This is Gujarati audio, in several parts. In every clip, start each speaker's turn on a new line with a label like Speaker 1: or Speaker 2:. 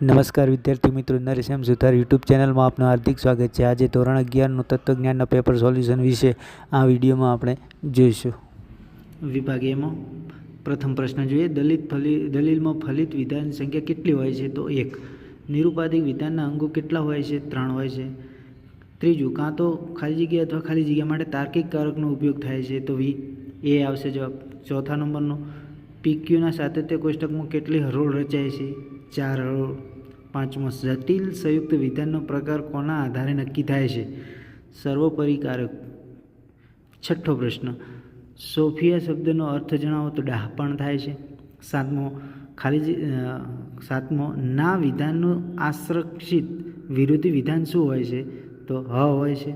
Speaker 1: નમસ્કાર વિદ્યાર્થી મિત્રો, નરેશ એમ સુથાર યુટ્યુબ ચેનલમાં આપનું હાર્દિક સ્વાગત છે. આજે ધોરણ અગિયારનું તત્વજ્ઞાનના પેપર સોલ્યુશન વિશે આ વિડીયોમાં આપણે જોઈશું. વિભાગ એમાં પ્રથમ પ્રશ્ન જોઈએ, દલિત ફલી, દલીલમાં ફલિત વિધાનની સંખ્યા કેટલી હોય છે? તો એક, નિરુપાધિક વિધાનના અંગો કેટલા હોય છે? ત્રણ હોય છે. ત્રીજું, કાં તો ખાલી જગ્યા અથવા ખાલી જગ્યા માટે તાર્કિક કારકનો ઉપયોગ થાય છે? તો વી, એ આવશે જવાબ. ચોથા નંબરનો પીક્યુના સાતત્ય કોષ્ટકમાં કેટલી હરોળ રચાય છે? ચાર પાંચમો, જટિલ સંયુક્ત વિધાનનો પ્રકાર કોના આધારે નક્કી થાય છે? સર્વોપરિકારક છઠ્ઠો પ્રશ્ન, સોફિયા શબ્દનો અર્થ જણાવો તો ડાહપણ થાય છે. સાતમો, ખાલી સાતમો, ના વિધાનનું આશ્રક્ષિત વિરોધી વિધાન શું હોય છે? તો હ હોય છે.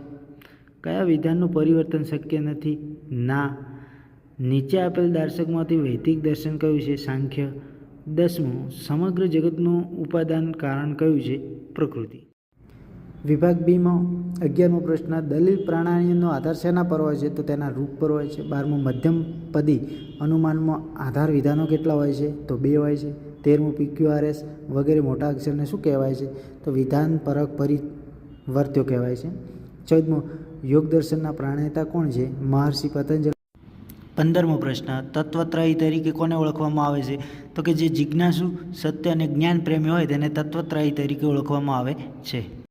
Speaker 1: કયા વિધાનનું પરિવર્તન શક્ય નથી? ના. નીચે આપેલ દર્શકમાંથી વૈદિક દર્શન કયું છે? સાંખ્ય. દસમું, સમગ્ર જગતનું ઉપાદાન કારણ કયું છે? પ્રકૃતિ. વિભાગ બીમાં અગિયારમો પ્રશ્ન દલીલ પ્રાણાયામનો આધાર શેના પર હોય છે? તો તેના રૂપ પર હોય છે. બારમું, મધ્યમ પદી અનુમાનમાં આધાર વિધાનો કેટલા હોય છે? તો બે હોય છે. તેરમું, પીક્યુઆરએસ વગેરે મોટા અક્ષરને શું કહેવાય છે? તો વિધાન પરક પરિવર્ત્યો કહેવાય છે. ચૌદમું યોગ દર્શનના પ્રાણેતા કોણ છે? મહર્ષિ પતંજલિ પંદરમો પ્રશ્ન, તત્વત્રય તરીકે કોને ઓળખવામાં આવે છે? તો કે જે જિજ્ઞાસુ, સત્ય અને જ્ઞાન પ્રેમી હોય તેને તત્વત્રય તરીકે ઓળખવામાં આવે છે.